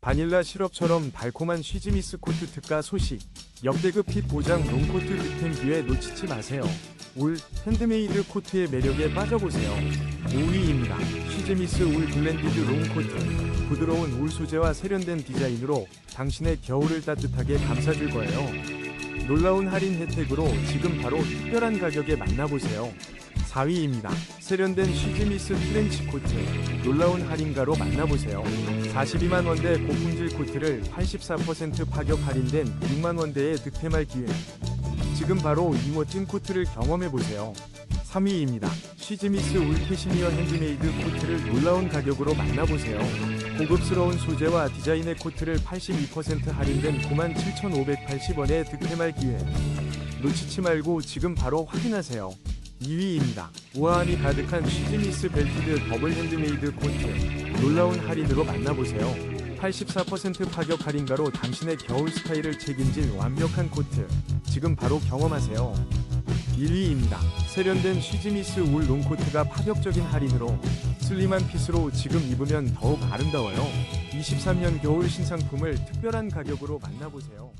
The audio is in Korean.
바닐라 시럽처럼 달콤한 쉬즈미스 코트 특가 소식. 역대급 핏 보장 롱코트 득템 기회 놓치지 마세요. 울 핸드메이드 코트의 매력에 빠져보세요. 5위입니다. 쉬즈미스 울 블렌디드 롱코트. 부드러운 울 소재와 세련된 디자인으로 당신의 겨울을 따뜻하게 감싸줄 거예요. 놀라운 할인 혜택으로 지금 바로 특별한 가격에 만나보세요. 4위입니다. 세련된 쉬즈미스 트렌치 코트. 놀라운 할인가로 만나보세요. 42만 원대 고품질 코트를 84% 파격 할인된 6만 원대에 득템할 기회. 지금 바로 이 멋진 코트를 경험해보세요. 3위입니다. 쉬즈미스 울 캐시미어 핸드메이드 코트를 놀라운 가격으로 만나보세요. 고급스러운 소재와 디자인의 코트를 82% 할인된 97,580원에 득템할 기회. 놓치지 말고 지금 바로 확인하세요. 2위입니다. 우아함이 가득한 쉬즈미스 벨티드 더블 핸드메이드 코트. 놀라운 할인으로 만나보세요. 84% 파격 할인가로 당신의 겨울 스타일을 책임질 완벽한 코트. 지금 바로 경험하세요. 1위입니다. 세련된 쉬즈미스 울 롱코트가 파격적인 할인으로 슬림한 핏으로 지금 입으면 더욱 아름다워요. 23년 겨울 신상품을 특별한 가격으로 만나보세요.